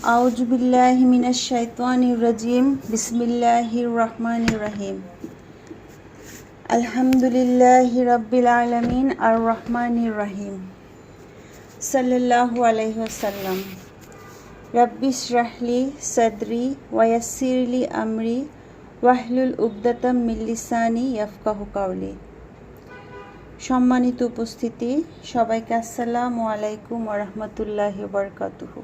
আউযু বিল্লাহি মিনাশ শাইতানির রাজিম। বিসমিল্লাহির রহমানির রহিম। আলহামদুলিল্লাহি রাব্বিল আলামিন, আর রহমানির রহিম। সাল্লাল্লাহু আলাইহি ওয়াসাল্লাম। রাব্বিশ রাহলি সাদরি ওয়ায়াসিরলি আমরি ওয়াহলুল উবদাতাম মিল্লিসানি ইয়াফকাহু কাউলি সম্মানিত উপস্থিতি, সবাইকে আসসালামু আলাইকুম ওরহমতুল্লাহি বরকাতুহু।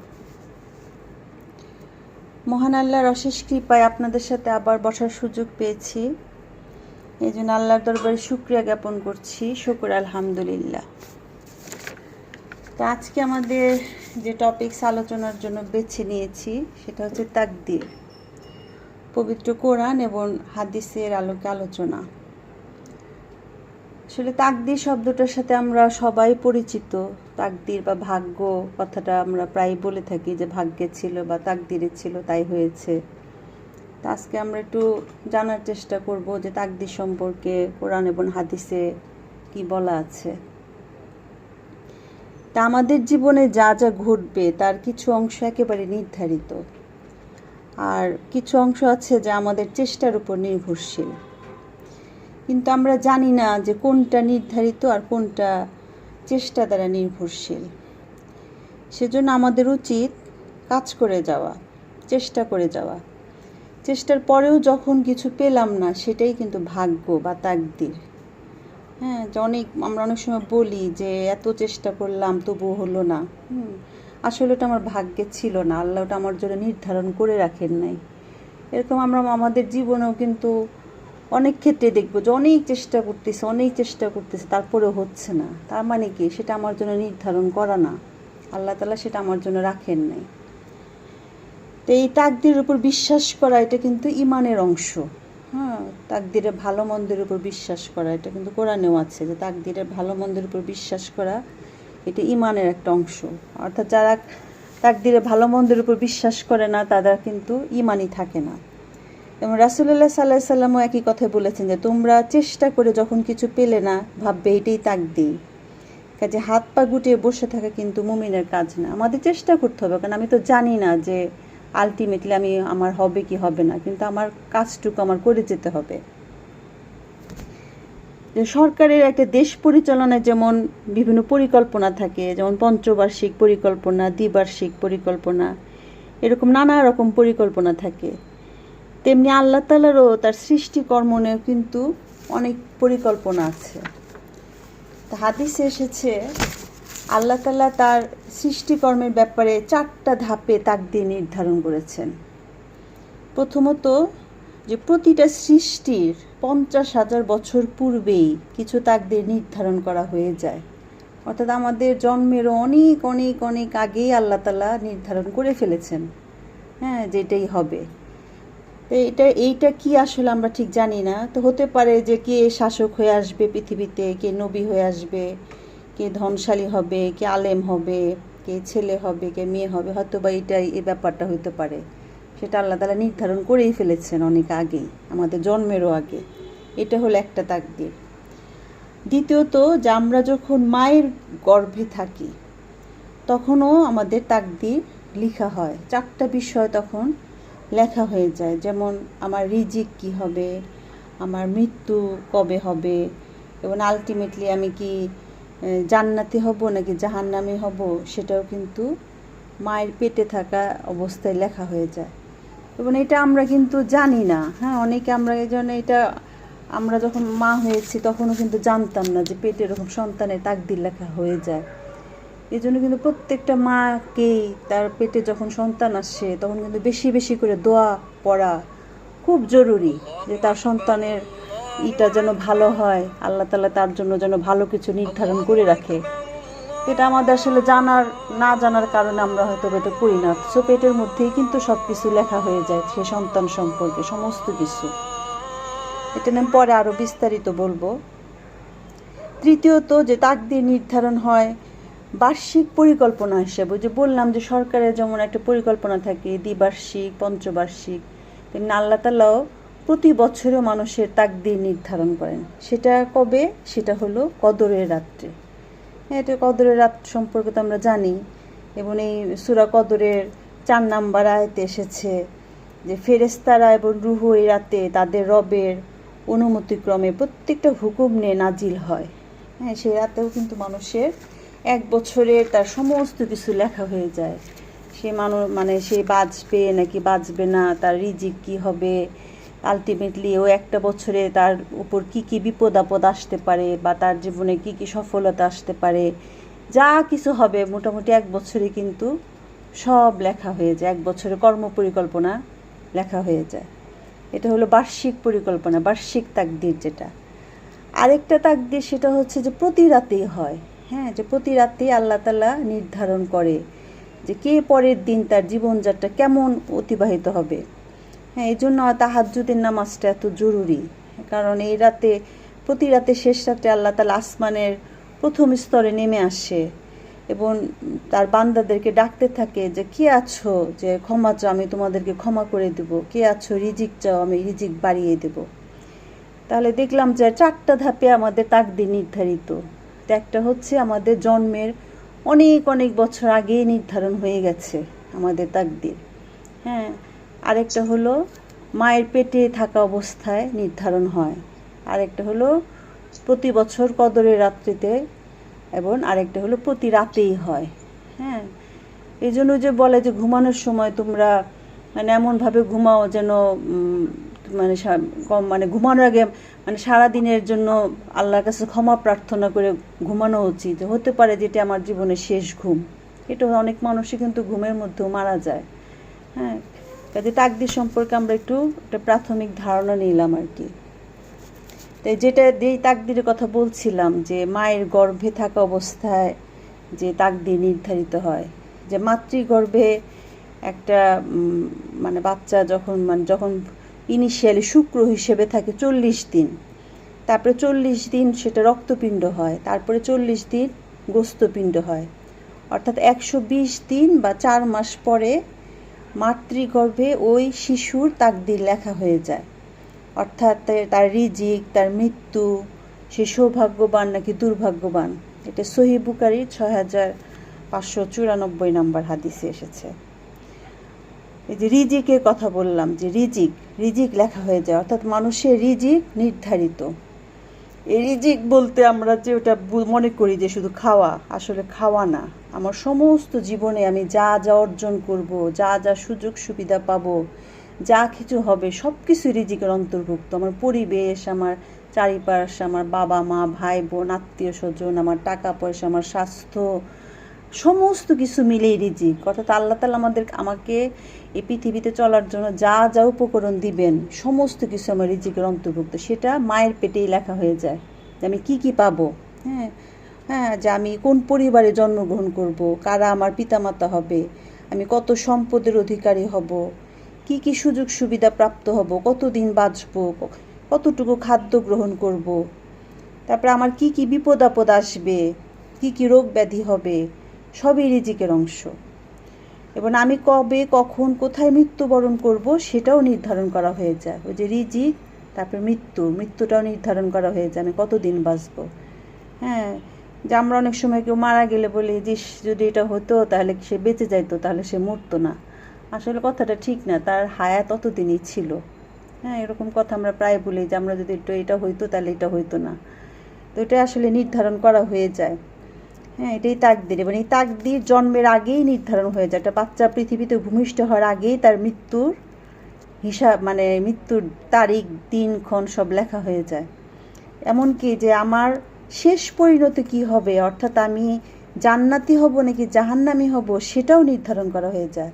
মহান আল্লাহর অশেষ কৃপায় আপনাদের সাথে আবার বসার সুযোগ পেয়েছি। এই জন্য আল্লাহর দরবারে শুক্রিয়া জ্ঞাপন করছি। শুকুর আলহামদুলিল্লাহ। তো আজকে আমাদের যে টপিকস আলোচনার জন্য বেছে নিয়েছি, সেটা হচ্ছে তাকদির। পবিত্র কোরআন এবং হাদিসের আলোকে আলোচনা। আসলে তাকদির শব্দটার সাথে আমরা সবাই পরিচিত। তাকদির বা ভাগ্য কথাটা আমরা প্রায় বলে থাকি যে ভাগ্যে ছিল বা তাকদিরে ছিল, তাই হয়েছে। তা আজকে আমরা একটু জানার চেষ্টা করব যে তাকদির সম্পর্কে কোরআন এবং হাদিসে কি বলা আছে। তা আমাদের জীবনে যা যা ঘটবে তার কিছু অংশ একেবারে নির্ধারিত। আর কিছু অংশ আছে যা আমাদের চেষ্টার উপর নির্ভরশীল। কিন্তু আমরা জানি না যে কোনটা নির্ধারিত আর কোনটা চেষ্টা দ্বারা নির্ভরশীল। সেজন্য আমাদের উচিত কাজ করে যাওয়া, চেষ্টা করে যাওয়া। চেষ্টার পরেও যখন কিছু পেলাম না, সেটাই কিন্তু ভাগ্য বা তাকদির। হ্যাঁ যে অনেক, আমরা অনেক সময় বলি যে এত চেষ্টা করলাম, তবুও হলো না। আসলে ওটা আমার ভাগ্যে ছিল না। আল্লাহ ওটা আমার জন্য নির্ধারণ করে রাখেন নাই। এরকম আমরা, আমাদের জীবনেও কিন্তু অনেক ক্ষেত্রে দেখব যে অনেক চেষ্টা করতেছে, অনেক চেষ্টা করতেছে, তারপরেও হচ্ছে না। তার মানে কি? সেটা আমার জন্য নির্ধারণ করা না। আল্লাহ তালা সেটা আমার জন্য রাখেন নাই। তো এই তাকদির উপর বিশ্বাস করা, এটা কিন্তু ইমানের অংশ। হ্যাঁ তাকদিরে ভালো মন্দের উপর বিশ্বাস করা, এটা কিন্তু কোরআনেও আছে যে তাকদিরে ভালো মন্দের উপর বিশ্বাস করা, এটা ইমানের একটা অংশ। অর্থাৎ যারা তাকদিরে ভালো মন্দের উপর বিশ্বাস করে না, তারা কিন্তু ইমানই থাকে না। এবং রাসুল্লাহ সাল্লাহ সাল্লামও একই কথা বলেছেন যে, তোমরা চেষ্টা করে যখন কিছু পেলে না, ভাববে এটাই তাক দিই কাজে হাত পা গুটিয়ে বসে থাকা কিন্তু মুমিনের কাজ না। আমাদের চেষ্টা করতে হবে, কারণ আমি তো জানি না যে আলটিমেটলি আমি আমার হবে কি হবে না, কিন্তু আমার কাজটুকু আমার করে যেতে হবে। যে সরকারের একটা দেশ পরিচালনায় যেমন বিভিন্ন পরিকল্পনা থাকে, যেমন পঞ্চবার্ষিক পরিকল্পনা, দ্বিবার্ষিক পরিকল্পনা, এরকম নানা রকম পরিকল্পনা থাকে। তেমনি আল্লাহ তালারও তার নিয়েও কিন্তু অনেক পরিকল্পনা আছে। হাদিসে এসেছে, আল্লাহ তালা তার সৃষ্টিকর্মের ব্যাপারে চারটা ধাপে তাক দিয়ে নির্ধারণ করেছেন। প্রথমত যে প্রতিটা সৃষ্টির পঞ্চাশ হাজার বছর পূর্বেই কিছু তাকদির নির্ধারণ করা হয়ে যায়। অর্থাৎ আমাদের জন্মেরও অনেক অনেক অনেক আগেই আল্লাহ তালা নির্ধারণ করে ফেলেছেন। হ্যাঁ যেটাই হবে। তো এটা এইটা কি আসলে আমরা ঠিক জানি না। তো হতে পারে যে কে শাসক হয়ে আসবে পৃথিবীতে, কে নবী হয়ে আসবে, কে ধনশালী হবে, কে আলেম হবে, কে ছেলে হবে, কে মেয়ে হবে হয়তো বা এটাই এই ব্যাপারটা হইতে পারে। সেটা আল্লাহ তালা নির্ধারণ করেই ফেলেছেন অনেক আগেই আমাদের জন্মেরও আগে। এটা হলো একটা তাকদির। দ্বিতীয়ত যে আমরা যখন মায়ের গর্ভে থাকি, তখনও আমাদের তাকদির লিখা হয়। চারটা বিষয় তখন লেখা হয়ে যায়। যেমন, আমার রিজিক কি হবে? আমার মৃত্যু কবে হবে? এবং আলটিমেটলি আমি কি জান্নাতি হব নাকি জাহান্নামি হব, সেটাও কিন্তু মায়ের পেটে থাকা অবস্থায় লেখা হয়ে যায়। এবং এটা আমরা কিন্তু জানি না। হ্যাঁ অনেকে আমরা এই জন্য এটা, আমরা যখন মা হয়েছি তখনও কিন্তু জানতাম না যে পেটে এরকম সন্তানের তাকদির লেখা হয়ে যায়। এই জন্য কিন্তু প্রত্যেকটা মাকেই তার পেটে যখন সন্তান আসে, তখন কিন্তু বেশি বেশি করে দোয়া পড়া খুব জরুরি যে তার সন্তানের ইটা যেন ভালো হয়, আল্লাহ তালা তার জন্য যেন ভালো কিছু নির্ধারণ করে রাখে। এটা আমাদের আসলে জানার, না জানার কারণে আমরা হয়তো এটা করি না। সো পেটের মধ্যেই কিন্তু সব কিছু লেখা হয়ে যায়, সে সন্তান সম্পর্কে, সমস্ত কিছু। এটা নিয়ে পরে আরও বিস্তারিত বলব। তৃতীয়ত যে তাকদির নির্ধারণ হয় বার্ষিক পরিকল্পনা হিসেবে যে বললাম যে সরকারের যেমন একটা পরিকল্পনা থাকে, দ্বিবার্ষিক, পঞ্চবার্ষিক, তেমনি আল্লাহ তালাও প্রতি বছরও মানুষের তাকদির নির্ধারণ করেন। সেটা কবে? সেটা হলো কদরের রাত্রে। হ্যাঁ এটা কদরের রাত সম্পর্কে তো আমরা জানি। এবং এই সুরা কদরের চার নাম্বার আয়তে এসেছে যে ফেরেস্তারা এবং রুহ এই রাতে তাদের রবের অনুমতিক্রমে প্রত্যেকটা হুকুম নিয়ে নাজিল হয়। হ্যাঁ সেই রাতেও কিন্তু মানুষের এক বছরের তার সমস্ত কিছু লেখা হয়ে যায়। সে মানুষ মানে সে বাঁচবে নাকি বাঁচবে না, তার রিজিক কি হবে? আলটিমেটলি ও একটা বছরে তার উপর কি কি বিপদ আপদ আসতে পারে বা তার জীবনে কি কি সফলতা আসতে পারে? যা কিছু হবে মোটামুটি এক বছরে কিন্তু সব লেখা হয়ে যায়। এক বছরে কর্ম পরিকল্পনা লেখা হয়ে যায়। এটা হলো বার্ষিক পরিকল্পনা, বার্ষিক তাকদির যেটা। আরেকটা তাকদির সেটা হচ্ছে যে প্রতি রাতেই হয়। হ্যাঁ যে প্রতি রাতেই আল্লাহ তালা নির্ধারণ করে যে কে পরের দিন তার জীবনযাত্রা কেমন অতিবাহিত হবে। হ্যাঁ এই জন্য তাহাজ্জুদের নামাজটা এত জরুরি। কারণ এই রাতে, প্রতি রাতে শেষ রাতে আল্লাহ তালা আসমানের প্রথম স্তরে নেমে আসে এবং তার বান্দাদেরকে ডাকতে থাকে যে, কে আছো? যে ক্ষমা চাও, আমি তোমাদেরকে ক্ষমা করে দেব। কে আছো? রিজিক চাও, আমি রিজিক বাড়িয়ে দেব। তাহলে দেখলাম যে চারটা ধাপে আমাদের তাকদির নির্ধারিত। তো একটা হচ্ছে আমাদের জন্মের অনেক অনেক বছর আগেই নির্ধারণ হয়ে গেছে আমাদের তাকদির। হ্যাঁ আরেকটা হলো মায়ের পেটে থাকা অবস্থায় নির্ধারণ হয়। আরেকটা হলো প্রতি বছর কদরের রাত্রিতে এবং আরেকটা হলো প্রতি রাতেই হয়। হ্যাঁ এই জন্য যে বলে যে ঘুমানোর সময় তোমরা মানে এমনভাবে ঘুমাও যেন মানে কম মানে ঘুমানোর আগে মানে সারা দিনের জন্য আল্লাহর কাছে ক্ষমা প্রার্থনা করে ঘুমানো উচিত। হতে পারে যেটা আমার জীবনের শেষ ঘুম। এটা অনেক মানুষই কিন্তু ঘুমের মধ্যেও মারা যায়। হ্যাঁ কাজে তাকদির সম্পর্কে আমরা একটু একটা প্রাথমিক ধারণা নিলাম আর কি। তাই যেটা যেই তাকদিরের কথা বলছিলাম যে মায়ের গর্ভে থাকা অবস্থায় যে তাকদির নির্ধারিত হয়, যে মাতৃগর্ভে একটা মানে বাচ্চা যখন মানে যখন ইনিশিয়ালি শুক্র হিসেবে থাকে চল্লিশ দিন। তারপরে চল্লিশ দিন সেটা রক্তপিণ্ড হয়, তারপরে চল্লিশ দিন গোস্তপিণ্ড হয়। অর্থাৎ একশো বিশ দিন বা চার মাস পরে মাতৃগর্ভে ওই শিশুর তাকদির লেখা হয়ে যায়। অর্থাৎ তার রিজিক, তার মৃত্যু, সে সৌভাগ্যবান নাকি দুর্ভাগ্যবান, এটা সহি বুকারি ছয় হাজার পাঁচশো চুরানব্বই নম্বর হাদিসে এসেছে। এই যে রিজিকের কথা বললাম যে রিজিক রিজিক লেখা হয়ে যায়, অর্থাৎ মানুষের রিজিক নির্ধারিত। এই রিজিক বলতে আমরা যে ওটা মনে করি যে শুধু খাওয়া, আসলে খাওয়া না। আমার সমস্ত জীবনে আমি যা যা অর্জন করব, যা যা সুযোগ সুবিধা পাবো, যা কিছু হবে সব কিছু রিজিকের অন্তর্ভুক্ত। আমার পরিবেশ, আমার চারিপাশ, আমার বাবা মা ভাই বোন আত্মীয় স্বজন আমার টাকা পয়সা আমার স্বাস্থ্য সমস্ত কিছু মিলেই রিজিক। অর্থাৎ আল্লাহ তালা আমাদের, আমাকে এই পৃথিবীতে চলার জন্য যা যা উপকরণ দিবেন, সমস্ত কিছু আমার রিজিকের অন্তর্ভুক্ত। সেটা মায়ের পেটেই লেখা হয়ে যায় যে আমি কি কি পাবো? হ্যাঁ হ্যাঁ যে আমি কোন পরিবারে জন্মগ্রহণ করব? কারা আমার পিতামাতা হবে? আমি কত সম্পদের অধিকারী হব? কি কি সুযোগ সুবিধা প্রাপ্ত হব? কতদিন বাঁচব? কতটুকু খাদ্য গ্রহণ করব? তারপরে আমার কি কি বিপদ আপদ আসবে? কি কি রোগ ব্যাধি হবে? সবই রিজিকের অংশ। এবং আমি কবে, কখন, কোথায় মৃত্যুবরণ করব সেটাও নির্ধারণ করা হয়ে যায়। ওই যে রিজিক, তারপরে মৃত্যু, মৃত্যুটাও নির্ধারণ করা হয়ে যায়। আমি কতদিন বাঁচব? হ্যাঁ যে আমরা অনেক সময় কেউ মারা গেলে বলি যে যদি এটা হতো তাহলে সে বেঁচে যাইতো? তাহলে সে মরতো না। আসলে কথাটা ঠিক না। তার হায়াত ততদিনই ছিল। হ্যাঁ এরকম কথা আমরা প্রায় বলি যে, আমরা যদি একটু এটা হইতো তাহলে এটা হইতো না। তো এটা আসলে নির্ধারণ করা হয়ে যায়। হ্যাঁ এটাই তাকদির এবং এই তাকদির জন্মের আগেই নির্ধারণ হয়ে যায়। একটা বাচ্চা পৃথিবীতে ভূমিষ্ঠ হওয়ার আগেই তার মৃত্যুর হিসাব মানে মৃত্যুর তারিখ দিনক্ষণ সব লেখা হয়ে যায়। এমনকি যে আমার শেষ পরিণতি কি হবে, অর্থাৎ আমি জান্নাতি হব নাকি জাহান্নামি হব, সেটাও নির্ধারণ করা হয়ে যায়।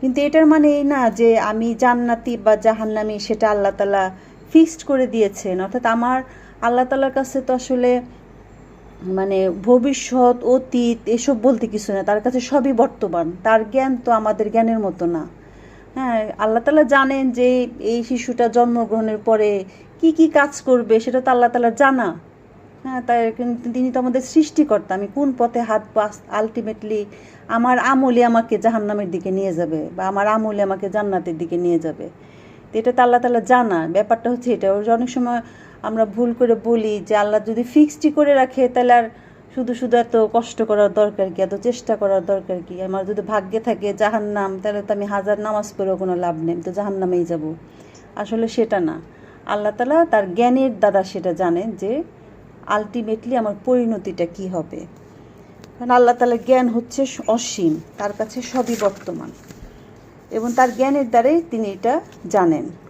কিন্তু এটার মানে এই না যে আমি জান্নাতি বা জাহান্নামি, সেটা আল্লাহ তালা ফিক্সড করে দিয়েছেন। অর্থাৎ আমার আল্লাহ তালার কাছে তো আসলে মানে ভবিষ্যৎ, অতীত, এসব বলতে কিছু না। তার কাছে সবই বর্তমান। তার জ্ঞান তো আমাদের জ্ঞানের মতো না। হ্যাঁ আল্লাহ তালা জানেন যে এই শিশুটা জন্মগ্রহণের পরে কি কি কাজ করবে, সেটা তো আল্লাহ তালার জানা। হ্যাঁ তাই কিন্তু তিনি তো আমাদের সৃষ্টিকর্তা। আমি কোন পথে হাত পাস আলটিমেটলি আমার আমলে আমাকে জাহান্নামের দিকে নিয়ে যাবে বা আমার আমলে আমাকে জান্নাতের দিকে নিয়ে যাবে। তো এটা তো আল্লাহ তালা জানা। ব্যাপারটা হচ্ছে এটা। অনেক সময় আমরা ভুল করে বলি যে আল্লাহ যদি ফিক্সডই করে রাখে, তাহলে আর শুধু শুধু এত কষ্ট করার দরকার কি? এত চেষ্টা করার দরকার কি? আমার যদি ভাগ্যে থাকে জাহান্নাম, তাহলে তো আমি হাজার নামাজ পড়েও কোনো লাভ নেই তো জাহান্নামেই যাব। আসলে সেটা না। আল্লাহ তালা তার জ্ঞানের দ্বারা সেটা জানেন যে আলটিমেটলি আমার পরিণতিটা কি হবে। কারণ আল্লাহ তালার জ্ঞান হচ্ছে অসীম, তার কাছে সবই বর্তমান। এবং তার জ্ঞানের দ্বারাই তিনি এটা জানেন।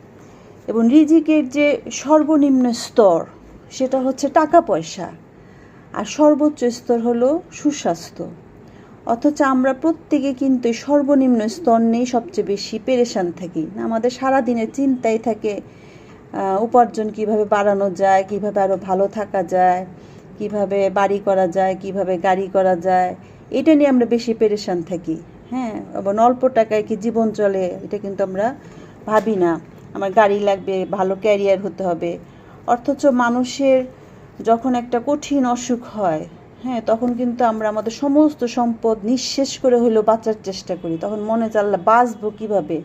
এবং রিজিকের যে সর্বনিম্ন স্তর, সেটা হচ্ছে টাকা পয়সা। আর সর্বোচ্চ স্তর হলো সুস্বাস্থ্য। অথচ আমরা প্রত্যেকে কিন্তু সর্বনিম্ন স্তর নিয়েই সবচেয়ে বেশি পেরেশান থাকি। আমাদের সারা সারাদিনের চিন্তাই থাকে উপার্জন কীভাবে বাড়ানো যায়, কীভাবে আরও ভালো থাকা যায়, কীভাবে বাড়ি করা যায়, কীভাবে গাড়ি করা যায়, এটা নিয়ে আমরা বেশি পেরেশান থাকি। হ্যাঁ এবং অল্প টাকায় কি জীবন চলে, এটা কিন্তু আমরা ভাবি না। আমার গাড়ি লাগবে, ভালো ক্যারিয়ার হতে হবে। অথচ মানুষের যখন একটা কঠিন অসুখ হয় হ্যাঁ তখন কিন্তু আমরা আমাদের সমস্ত সম্পদ নিঃশেষ করে হলেও বাঁচার চেষ্টা করি। তখন মনে চাল্লা বাঁচবো কীভাবে?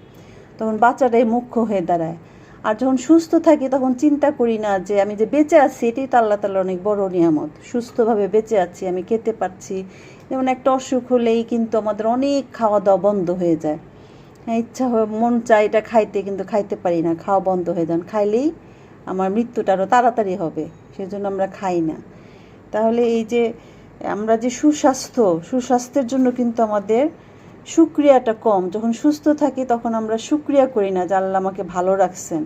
তখন বাচ্চাটাই মুখ্য হয়ে দাঁড়ায়। আর যখন সুস্থ থাকি, তখন চিন্তা করি না যে আমি যে বেঁচে আছি, এটাই তো আল্লাহ তালার অনেক বড় নিয়ামত। সুস্থভাবে বেঁচে আছি, আমি খেতে পারছি। যেমন একটা অসুখ হলেই কিন্তু আমাদের অনেক খাওয়া দাওয়া বন্ধ হয়ে যায়। ইচ্ছা হয় মন চায় এটা খাইতে, কিন্তু খাইতে পারি না। খাওয়া বন্ধ হয়ে যান। খাইলেই আমার মৃত্যুটা আরও তাড়াতাড়ি হবে। সেজন্য আমরা খাই না। তাহলে এই যে, আমরা যে সুস্বাস্থ্য, সুস্বাস্থ্যের জন্য কিন্তু আমাদের সুক্রিয়াটা কম। যখন সুস্থ থাকি, তখন আমরা সুক্রিয়া করি না যে আল্লাহ আমাকে ভালো রাখছেন।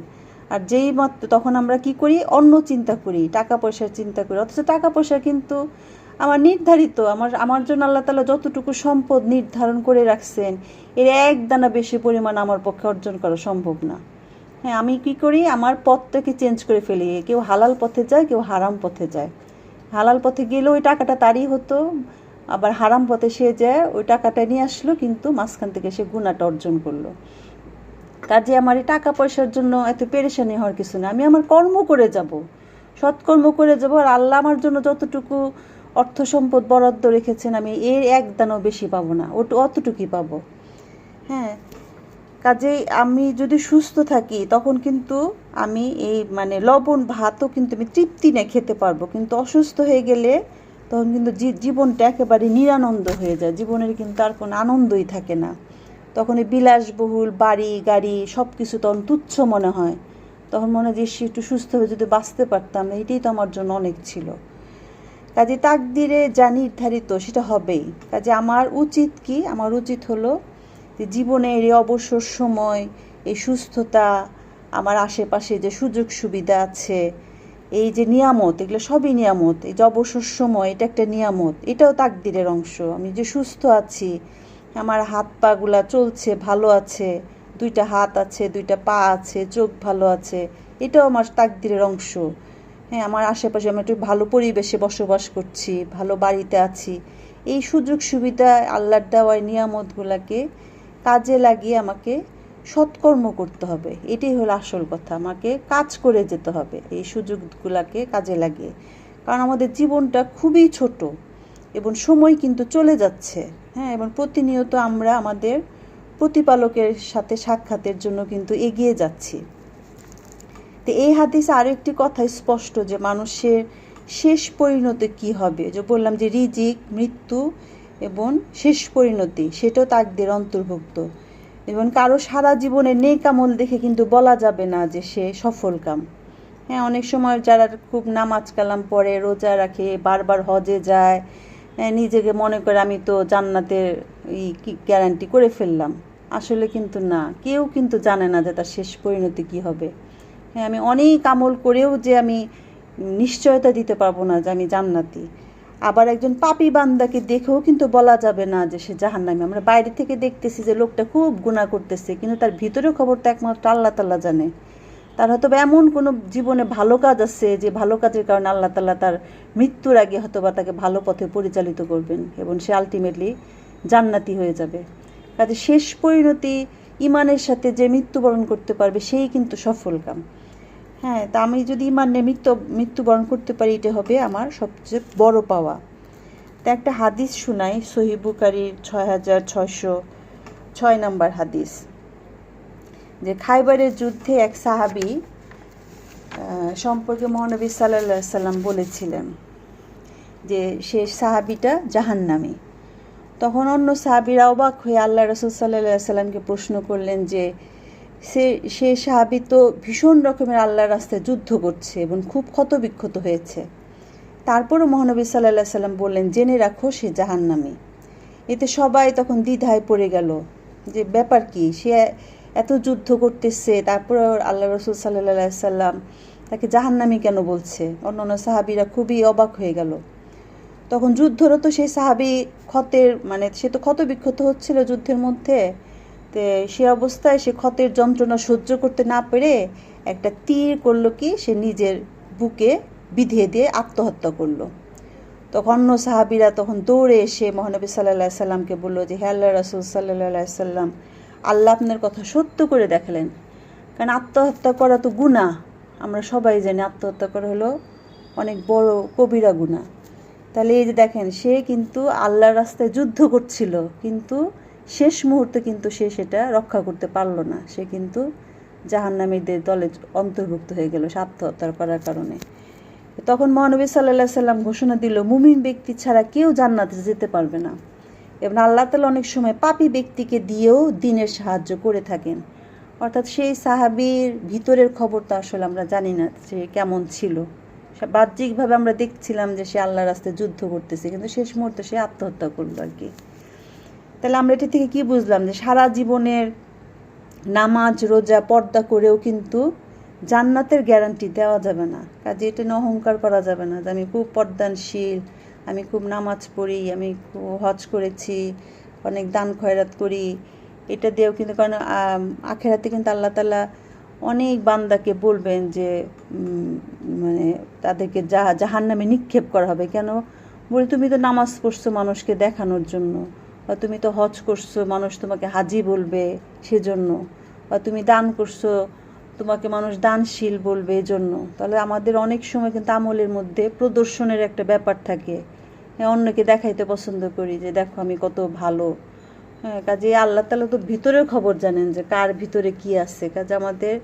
আর যেই মাত্র, তখন আমরা কি করি? অন্য চিন্তা করি। টাকা পয়সার চিন্তা করি। অথচ টাকা পয়সা কিন্তু আমার নির্ধারিত, আমার আমার জন্য আল্লাহ তালা যতটুকু সম্পদ নির্ধারণ করে রাখছেন, এর এক দানা বেশি পরিমাণ আমার পক্ষে অর্জন করা সম্ভব না। হ্যাঁ আমি কি করি? আমার পথটাকে চেঞ্জ করে ফেলি। কেউ হালাল পথে যায়, কেউ হারাম পথে যায়। হালাল পথে গেলেও ওই টাকাটা তারই হতো, আবার হারাম পথে সে যায় ওই টাকাটা নিয়ে আসলো, কিন্তু মাঝখান থেকে সে গুণাটা অর্জন করল। কাজে আমার এই টাকা পয়সার জন্য এত পেরেশানি হওয়ার কিছু না আমি আমার কর্ম করে যাব, সৎকর্ম করে যাব, আর আল্লাহ আমার জন্য যতটুকু অর্থ সম্পদ বরাদ্দ রেখেছেন, আমি এর এক দানও বেশি পাবো না, ওটু, অতটুকুই পাবো। হ্যাঁ কাজেই আমি যদি সুস্থ থাকি, তখন কিন্তু আমি এই মানে লবণ, ভাতও কিন্তু আমি তৃপ্তি নিয়ে খেতে পারব, কিন্তু অসুস্থ হয়ে গেলে তখন কিন্তু জীবনটা একেবারে নিরানন্দ হয়ে যায়, জীবনের কিন্তু আর কোনো আনন্দই থাকে না। তখন এই বিলাসবহুল বাড়ি, গাড়ি সব কিছু তখন তুচ্ছ মনে হয়, তখন মনে হয় যে একটু সুস্থভাবে যদি বাঁচতে পারতাম এটাই তো আমার জন্য অনেক ছিল। কাজে তাকদিরে যা নির্ধারিত, সেটা হবেই। কাজে আমার উচিত কি? আমার উচিত হলো যে জীবনের এই অবসর সময়, এই সুস্থতা, আমার আশেপাশে যে সুযোগ সুবিধা আছে, এই যে নিয়ামত, এগুলো সবই নিয়ামত। এই যে অবসর সময়, এটা একটা নিয়ামত। এটাও তাকদিরের অংশ। আমি যে সুস্থ আছি, আমার হাত পাগুলা চলছে, ভালো আছে, দুইটা হাত আছে, দুইটা পা আছে, চোখ ভালো আছে, এটাও আমার তাকদিরের অংশ। হ্যাঁ আমার আশেপাশে আমি একটু ভালো পরিবেশে বসবাস করছি, ভালো বাড়িতে আছি। এই সুযোগ সুবিধা, আল্লাহর দেওয়ার নিয়ামতগুলোকে কাজে লাগিয়ে আমাকে সৎকর্ম করতে হবে। এটাই হলো আসল কথা। আমাকে কাজ করে যেতে হবে এই সুযোগগুলোকে কাজে লাগিয়ে। কারণ আমাদের জীবনটা খুবই ছোট এবং সময় কিন্তু চলে যাচ্ছে। হ্যাঁ এবং প্রতিনিয়ত আমরা আমাদের প্রতিপালকের সাথে সাক্ষাতের জন্য কিন্তু এগিয়ে যাচ্ছি। তো এই হাদিসে আরও একটি কথা স্পষ্ট যে মানুষের শেষ পরিণতি কি হবে? যে বললাম যে রিজিক মৃত্যু এবং শেষ পরিণতি সেটাও তাকদের অন্তর্ভুক্ত। এবং কারও সারা জীবনে নেক আমল দেখে কিন্তু বলা যাবে না যে সে সফল কাম। হ্যাঁ অনেক সময় যারা খুব নামাজ কালাম পড়ে রোজা রাখে বারবার হজে যায় হ্যাঁ, নিজেকে মনে করে আমি তো জান্নাতের ই কি গ্যারান্টি করে ফেললাম। আসলে কিন্তু না কেউ কিন্তু জানে না যে তার শেষ পরিণতি কি হবে। হ্যাঁ আমি অনেক আমল করেও যে আমি নিশ্চয়তা দিতে পারব না যে আমি জান্নাতি। আবার একজন পাপি বান্দাকে দেখেও কিন্তু বলা যাবে না যে সে জাহান্নামী। আমরা বাইরে থেকে দেখতেছি যে লোকটা খুব গুণা করতেছে, কিন্তু তার ভিতরের খবরটা একমাত্র আল্লাহ তাল্লাহ জানে। তার হয়তো এমন কোনো জীবনে ভালো কাজ আছে যে ভালো কাজের কারণে আল্লাহ তাল্লাহ তার মৃত্যুর আগে হয়তো বা তাকে ভালো পথে পরিচালিত করবেন এবং সে আলটিমেটলি জান্নাতি হয়ে যাবে। কাজে শেষ পরিণতি ইমানের সাথে যে মৃত্যুবরণ করতে পারবে, সেই কিন্তু সফল কাম। হ্যাঁ তা আমি যদি মানে মৃত্যু, মৃত্যুবরণ করতে পারি, এটা হবে আমার সবচেয়ে বড় পাওয়া। তা একটা হাদিস শোনাই সহিবুকারির ছয় হাজার ছয়শো ছয় নম্বর হাদিস, যে খাইবারের যুদ্ধে এক সাহাবি সম্পর্কে মহানবী সাল্লাহ সাল্লাম বলেছিলেন যে সে সাহাবিটা জাহান্নামী। তখন অন্য সাহাবিরা অবাক হয়ে আল্লাহ রসুল সাল্লাহ সাল্লামকে প্রশ্ন করলেন যে সে সে সাহাবি তো ভীষণ রকমের আল্লাহর রাস্তায় যুদ্ধ করছে এবং খুব ক্ষতবিক্ষত হয়েছে। তারপরও মহানবী সাল্লাহ সাল্লাম বললেন, জেনে রাখো, সে জাহান্নামী। এতে সবাই তখন দ্বিধায় পড়ে গেল যে ব্যাপার কি? সে এত যুদ্ধ করতেছে, তারপরে আল্লাহ রসুল সাল্লাহ সাল্লাম তাকে জাহান্নামি কেন বলছে? অন্য অন্য সাহাবিরা খুবই অবাক হয়ে গেল। তখন যুদ্ধরত সেই সাহাবি ক্ষতের মানে সে তো ক্ষত বিক্ষত হচ্ছিল যুদ্ধের মধ্যে। তে সে অবস্থায় সে ক্ষতের যন্ত্রণা সহ্য করতে না পেরে একটা তীর করল কি? সে নিজের বুকে বিধে দিয়ে আত্মহত্যা করল। তখন অন্য সাহাবিরা তখন দৌড়ে এসে মহানবী সাল্লাহ সাল্লামকে বলল যে, হে আল্লাহ রাসুল সাল্লাহ সাল্লাম, আল্লাহ আপনার কথা সত্য করে দেখালেন। কারণ আত্মহত্যা করা তো গুণা আমরা সবাই জানি আত্মহত্যা করা হলো অনেক বড় কবিরা গুণা তাহলে এই যে দেখেন, সে কিন্তু আল্লাহর রাস্তায় যুদ্ধ করছিল, কিন্তু শেষ মুহূর্তে কিন্তু সে সেটা রক্ষা করতে পারল না। সে কিন্তু জাহান্নামীদের দলে অন্তর্ভুক্ত হয়ে গেল আত্মহত্যা করার কারণে। তখন মহানবী সাল্লাহ সাল্লাম ঘোষণা দিল, মুমিন ব্যক্তি ছাড়া কেউ জান্নাতে যেতে পারবে না। এবং আল্লাহ তালা অনেক সময় পাপি ব্যক্তিকে দিয়েও দিনের সাহায্য করে থাকেন। অর্থাৎ সেই সাহাবির ভিতরের খবরটা আসলে আমরা জানি না সে কেমন ছিল। বাহ্যিকভাবে আমরা দেখছিলাম যে সে আল্লাহ রাস্তায় যুদ্ধ করতেছে, কিন্তু শেষ মুহূর্তে সে আত্মহত্যা করল আর কি। তাহলে আমরা এটা থেকে কি বুঝলাম যে সারা জীবনের নামাজ, রোজা, পর্দা করেও কিন্তু জান্নাতের গ্যারান্টি দেওয়া যাবে না। কাজে এটা নিয়ে অহংকার করা যাবে না যে আমি খুব পর্দানশীল, আমি খুব নামাজ পড়ি, আমি খুব হজ করেছি, অনেক দান খয়রাত করি। এটা দিয়েও কিন্তু কারণ আখেরাতে কিন্তু আল্লাহ তালা অনেক বান্দাকে বলবেন যে মানে তাদেরকে জাহা জাহান নামে নিক্ষেপ করা হবে। কেন? বলি, তুমি তো নামাজ পড়ছো মানুষকে দেখানোর জন্য। বা তুমি তো হজ করছ, মানুষ তোমাকে হাজি বলবে সেজন্য। বা তুমি দান করছ, তোমাকে মানুষ দানশীল বলবে এজন্য। তাহলে আমাদের অনেক সময় কিন্তু আমলের মধ্যে প্রদর্শনের একটা ব্যাপার থাকে। হ্যাঁ অন্যকে দেখাইতে পছন্দ করি যে, দেখো, আমি কত ভালো। হ্যাঁ কাজে আল্লাহ তালা তো ভিতরের খবর জানেন যে, কার ভিতরে কি আছে। কাজে আমাদের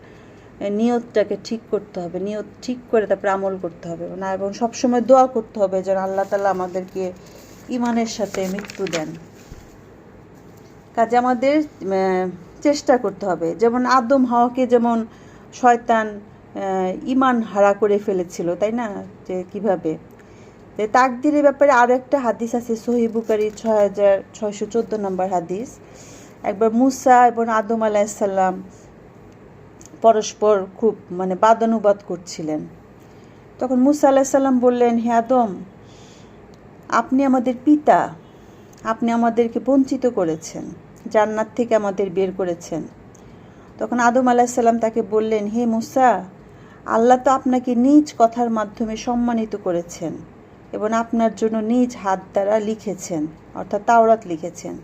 নিয়তটাকে ঠিক করতে হবে। নিয়ত ঠিক করে তারপরে আমল করতে হবে। না, এবং সবসময় দোয়া করতে হবে যেন আল্লাহ তালা আমাদেরকে ইমানের সাথে মৃত্যু দেন। কাজে আমাদের চেষ্টা করতে হবে। যেমন আদম হাওয়াকে যেমন শয়তান ইমান হারা করে ফেলেছিল, তাই না? যে কীভাবে? তাকদিরের ব্যাপারে আরও একটা হাদিস আছে সহিবুকারি ছয় হাজার ছয়শো চোদ্দ নম্বর হাদিস। একবার মুসা এবং আদম আলাহিসাল্লাম পরস্পর খুব মানে বাদানুবাদ করছিলেন। তখন মুসা আলাহিসাল্লাম বললেন, হে আদম, আপনি আমাদের পিতা আপনি আমাদেরকে বঞ্চিত করেছেন, জান্নাত থেকে আমাদের বের করেছেন। তখন আদম আলাহিসাল্লাম তাকে বললেন, হে মুসা, আল্লাহ তো আপনাকে নিজ কথার মাধ্যমে সম্মানিত করেছেন এবং আপনার জন্য নিজ হাত দ্বারা লিখেছেন, অর্থাৎ তাওরাত লিখেছেন।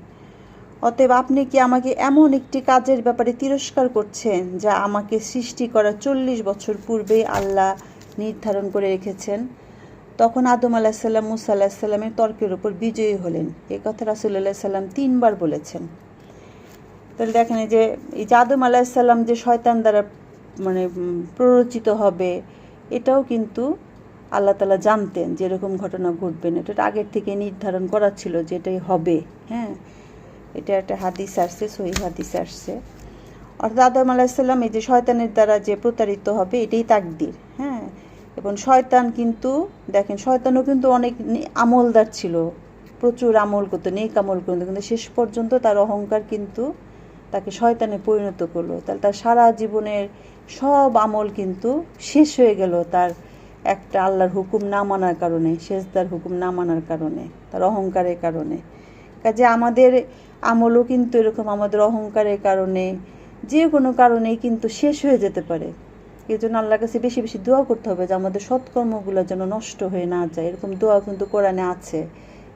অতএব আপনি কি আমাকে এমন একটি কাজের ব্যাপারে তিরস্কার করছেন, যা আমাকে সৃষ্টি করা চল্লিশ বছর পূর্বেই আল্লাহ নির্ধারণ করে রেখেছেন? তখন আদম আলাহিসাল্লাম মুসা আল্লাহিসাল্লামের তর্কের উপর বিজয়ী হলেন। এ কথা রাসুল্লাহ সাল্লাম তিনবার বলেছেন। তাহলে দেখেন যে, এই যে আদম আলাহিসাল্লাম যে শয়তান দ্বারা মানে প্ররোচিত হবে, এটাও কিন্তু আল্লাহ তালা জানতেন যে এরকম ঘটনা ঘটবেন এটা আগের থেকে নির্ধারণ করা ছিল যে এটাই হবে। হ্যাঁ এটা একটা হাদিস আসছে, সহি হাদিস আসছে। অর্থাৎ আদম আলাহিসাল্লাম এই যে শয়তানের দ্বারা যে প্রতারিত হবে, এটাই তাকদির। হ্যাঁ এবং শয়তান কিন্তু, দেখেন, শয়তানও কিন্তু অনেক আমলদার ছিল। প্রচুর আমল করতো, নেক আমল করতো, কিন্তু শেষ পর্যন্ত তার অহংকার কিন্তু তাকে শয়তানে পরিণত করল। তাহলে তার সারা জীবনের সব আমল কিন্তু শেষ হয়ে গেল তার একটা আল্লাহর হুকুম না মানার কারণে শেষদার হুকুম না মানার কারণে, তার অহংকারের কারণে। কাজে আমাদের আমলও কিন্তু এরকম আমাদের অহংকারের কারণে, যে কোনো কারণেই কিন্তু শেষ হয়ে যেতে পারে। এই জন্য আল্লাহর কাছে বেশি বেশি দোয়া করতে হবে যে আমাদের সৎকর্মগুলো যেন নষ্ট হয়ে না যায়। এরকম দোয়া কিন্তু কোরআনে আছে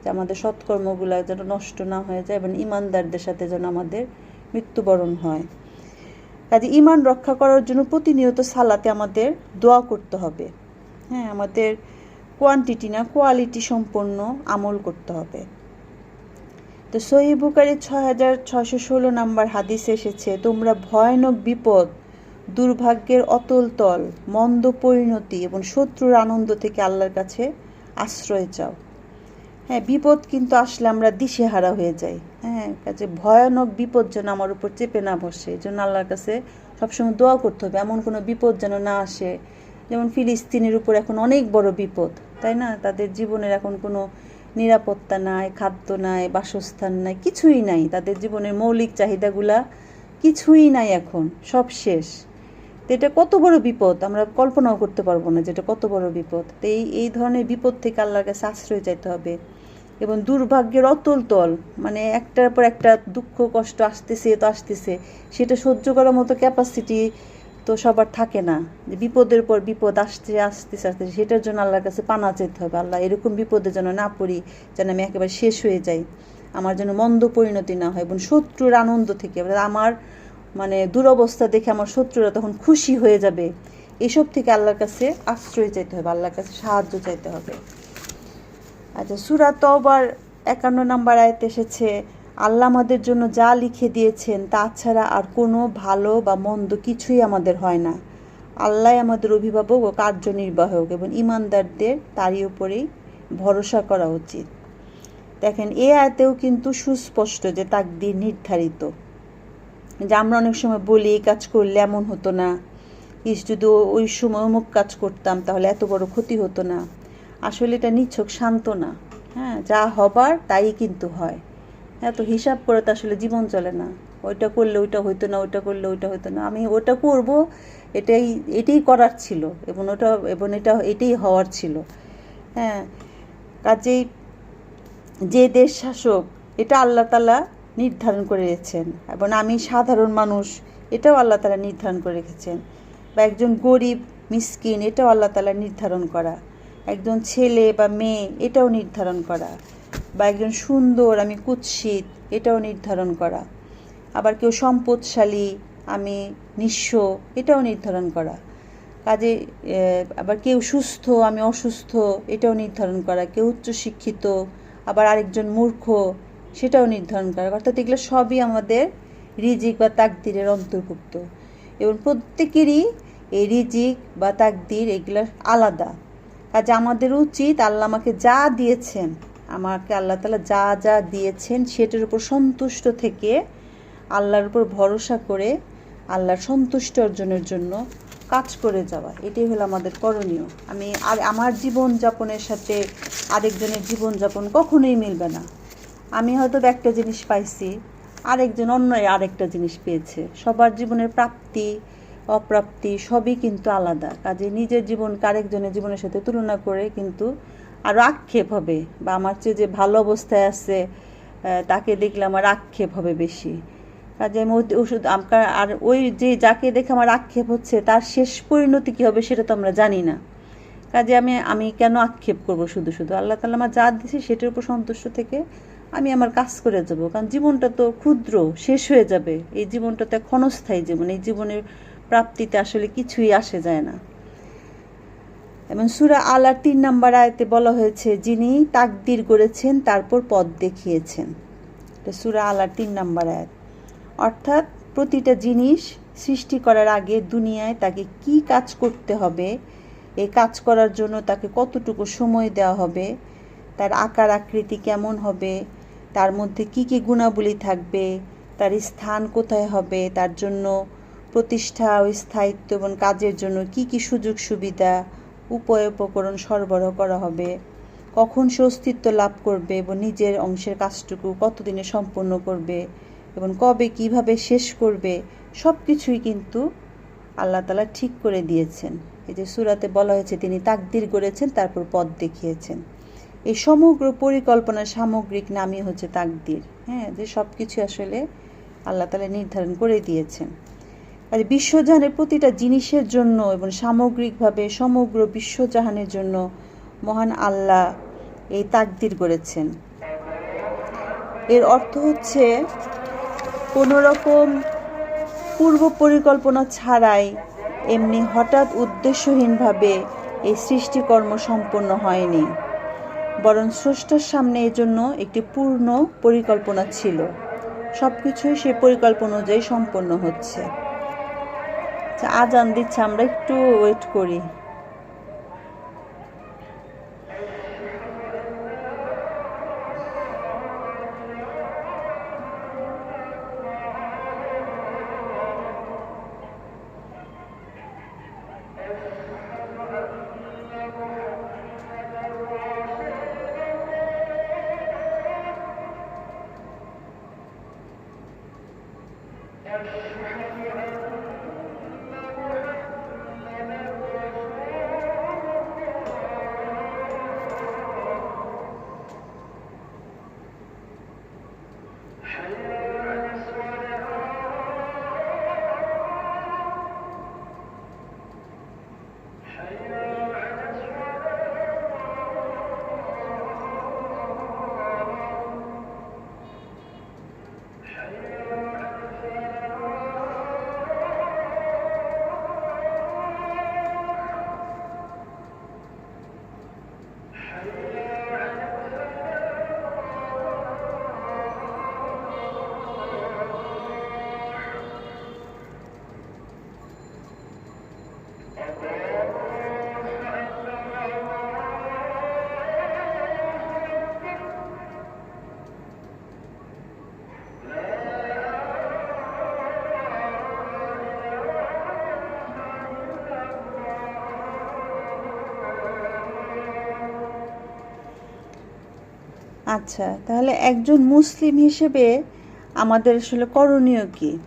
যে আমাদের সৎকর্মগুলো যেন নষ্ট না হয়ে যায় এবং ইমানদারদের সাথে যেন আমাদের মৃত্যুবরণ হয়। কাজে ইমান রক্ষা করার জন্য প্রতিনিয়ত সালাতে আমাদের দোয়া করতে হবে। হ্যাঁ আমাদের কোয়ান্টিটি না কোয়ালিটি সম্পন্ন আমল করতে হবে। তো সহি বুকারি ছয় হাজার ছয়শো ষোলো নাম্বার হাদিসে এসেছে, তোমরা ভয়ানক বিপদ দুর্ভাগ্যের অতল তল, মন্দ পরিণতি এবং শত্রুর আনন্দ থেকে আল্লাহর কাছে আশ্রয় চাও। হ্যাঁ বিপদ কিন্তু আসলে আমরা দিশেহারা হয়ে যাই। হ্যাঁ কাজে ভয়ানক বিপদ যেন আমার উপর চেপে না বসে জন্য আল্লাহর কাছে সবসময় দোয়া করতে হবে। এমন কোনো বিপদ যেন না আসে। যেমন ফিলিস্তিনের উপর এখন অনেক বড় বিপদ, তাই না? তাদের জীবনের এখন কোনো নিরাপত্তা নাই, খাদ্য নাই, বাসস্থান নাই, কিছুই নাই। তাদের জীবনের মৌলিক চাহিদাগুলা কিছুই নাই এখন, সব শেষ। তো এটা কত বড় বিপদ? আমরা কল্পনাও করতে পারব না যেটা কত বড় বিপদ। তো এই এই ধরনের বিপদ থেকে আল্লাহর কাছে আশ্রয় চাইতে হবে। এবং দুর্ভাগ্যের অতল তল মানে একটার পর একটা দুঃখ, কষ্ট আসতেছে তো আসতেছে, সেটা সহ্য করার মতো ক্যাপাসিটি তো সবার থাকে না। যে বিপদের পর বিপদ আসতে আসতেছে আসতেছে, সেটার জন্য আল্লাহর কাছে পানা চাইতে হবে। আল্লাহ এরকম বিপদে যেন না পড়ি, যেন আমি একেবারে শেষ হয়ে যাই। আমার যেন মন্দ পরিণতি না হয় এবং শত্রুর আনন্দ থেকে আমার মানে দুরবস্থা দেখে আমার শত্রুরা তখন খুশি হয়ে যাবে। এসব থেকে আল্লাহর কাছে আশ্রয় চাইতে হবে, আল্লাহর কাছে সাহায্য চাইতে হবে। আচ্ছা সুরা তবার একান্ন নাম্বার আয়তে এসেছে, আল্লাহ আমাদের জন্য যা লিখে দিয়েছেন তাছাড়া আর কোনো ভালো বা মন্দ কিছুই আমাদের হয় না। আল্লাহ আমাদের অভিভাবক ও কার্যনির্বাহক এবং ইমানদারদের তারই উপরেই ভরসা করা উচিত। দেখেন, এ আয়তেও কিন্তু সুস্পষ্ট যে তাকদির নির্ধারিত। যে আমরা অনেক সময় বলি এই কাজ করলে এমন হতো না। ইস, যদি ওই সময় অমুক কাজ করতাম, তাহলে এত বড় ক্ষতি হতো না। আসলে এটা নিছক শান্ত না। হ্যাঁ যা হবার তাই কিন্তু হয়। এত হিসাব করে তো আসলে জীবন চলে না। ওইটা করলে ওইটা হইতো না, ওইটা করলে ওইটা হইতো না। আমি ওটা করব, এটাই এটাই করার ছিল এবং ওটা, এবং এটা, এটাই হওয়ার ছিল। হ্যাঁ কাজেই যে দেশ শাসক, এটা আল্লাহ তালা নির্ধারণ করে রেখেছেন। এবং আমি সাধারণ মানুষ, এটাও আল্লাহ তালা নির্ধারণ করে রেখেছেন। বা একজন গরিব, মিসকিন, এটাও আল্লাহ তালা নির্ধারণ করা। একজন ছেলে বা মেয়ে, এটাও নির্ধারণ করা। বা একজন সুন্দর, আমি কুৎসিত, এটাও নির্ধারণ করা। আবার কেউ সম্পদশালী, আমি নিঃস্ব, এটাও নির্ধারণ করা। কাজে আবার কেউ সুস্থ, আমি অসুস্থ, এটাও নির্ধারণ করা। কেউ উচ্চশিক্ষিত, আবার আরেকজন মূর্খ সেটাও নির্ধারণ করা অর্থাৎ এগুলো সবই আমাদের রিজিক বা তাকদিরের অন্তর্ভুক্ত। এবং প্রত্যেকেরই এই রিজিক বা তাকদির এগুলো আলাদা। কাজে আমাদের উচিত আল্লাহ আমাকে যা দিয়েছেন, আমাকে আল্লাহ তালা যা যা দিয়েছেন সেটার উপর সন্তুষ্ট থেকে আল্লাহর উপর ভরসা করে আল্লাহর সন্তুষ্ট অর্জনের জন্য কাজ করে যাওয়া। এটাই হলো আমাদের করণীয়। আমি আর আমার জীবনযাপনের সাথে আরেকজনের জীবনযাপন কখনোই মিলবে না। আমি হয়তো একটা জিনিস পাইছি, আরেকজন অন্য আরেকটা জিনিস পেয়েছে। সবার জীবনের প্রাপ্তি, অপ্রাপ্তি সবই কিন্তু আলাদা। কাজে নিজের জীবন আরেকজনের জীবনের সাথে তুলনা করে কিন্তু আরও আক্ষেপ হবে বা আমার চেয়ে যে ভালো অবস্থায় আছে তাকে দেখলে আমার আক্ষেপ হবে বেশি। কাজে আমি ওষুধ আমার আর ওই যে যাকে দেখে আমার আক্ষেপ হচ্ছে, তার শেষ পরিণতি কী হবে সেটা তো আমরা জানি না। কাজে আমি আমি কেন আক্ষেপ করব শুধু শুধু? আল্লাহ তালা আমার যা দিয়েছে সেটার উপর সন্তুষ্ট থেকে আমি আমার কাজ করে যাব, কারণ জীবনটা তো ক্ষুদ্র, শেষ হয়ে যাবে। এই জীবনটা তো ক্ষণস্থায়ী জীবন, এই জীবনের প্রাপ্তিতে আসলে কিছুই আসে যায় না। এবং সুরা আলার তিন নাম্বার আয়তে বলা হয়েছে, যিনি তাকদির করেছেন, তারপর পথ দেখিয়েছেন। সুরা আলার তিন নাম্বার আয়াত। অর্থাৎ প্রতিটা জিনিস সৃষ্টি করার আগে দুনিয়ায় তাকে কি কাজ করতে হবে, এই কাজ করার জন্য তাকে কতটুকু সময় দেওয়া হবে তার আকার আকৃতি কেমন হবে? তার মধ্যে কি কি গুণাবলী থাকবে? তার স্থান কোথায় হবে? তার জন্য প্রতিষ্ঠা ও স্থায়িত্ব এবং কাজের জন্য কি কি সুযোগ সুবিধা, উপায় উপকরণ সরবরাহ করা হবে? কখন সে অস্তিত্ব লাভ করবে এবং নিজের অংশের কাজটুকু কতদিনে সম্পন্ন করবে এবং কবে কীভাবে শেষ করবে সব কিছুই কিন্তু আল্লাহ তালা ঠিক করে দিয়েছেন। এই যে সুরাতে বলা হয়েছে, তিনি তাকদির করেছেন তারপর পথ দেখিয়েছেন। এই সমগ্র পরিকল্পনা সামগ্রিক নামই হচ্ছে তাকদির। হ্যাঁ যে সব কিছু আসলে আল্লাহ তালা নির্ধারণ করে দিয়েছেন। আর বিশ্বজাহানের প্রতিটা জিনিসের জন্য এবং সামগ্রিকভাবে সমগ্র বিশ্বজাহানের জন্য মহান আল্লাহ এই তাকদির করেছেন। এর অর্থ হচ্ছে কোনো রকম পূর্ব পরিকল্পনা ছাড়াই এমনি হঠাৎ উদ্দেশ্যহীনভাবে এই সৃষ্টিকর্ম সম্পন্ন হয়নি। বরং স্রষ্টার সামনে এজন্য একটি পূর্ণ পরিকল্পনা ছিল। সব কিছুই সেই পরিকল্পনা অনুযায়ী সম্পন্ন হচ্ছে। আচ্ছা আজান দিচ্ছে, আমরা একটু ওয়েট করি। আচ্ছা তাহলে একজন মুসলিম হিসেবে আমাদের আসলে করণীয় কি?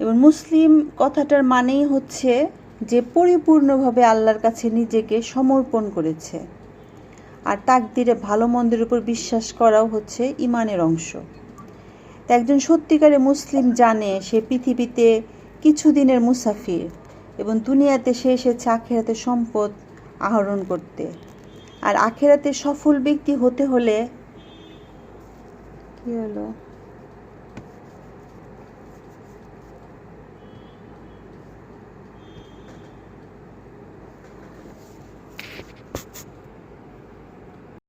এবং মুসলিম কথাটার মানেই হচ্ছে যে পরিপূর্ণভাবে আল্লাহর কাছে নিজেকে সমর্পণ করেছে। আর তাক তাকদিরে ভালো মন্দের উপর বিশ্বাস করাও হচ্ছে ইমানের অংশ। তা একজন সত্যিকারে মুসলিম জানে সে পৃথিবীতে কিছুদিনের মুসাফির এবং দুনিয়াতে সে এসেছে আখেরাতে সম্পদ আহরণ করতে। আর আখেরাতে সফল ব্যক্তি হতে হলে কি হলো?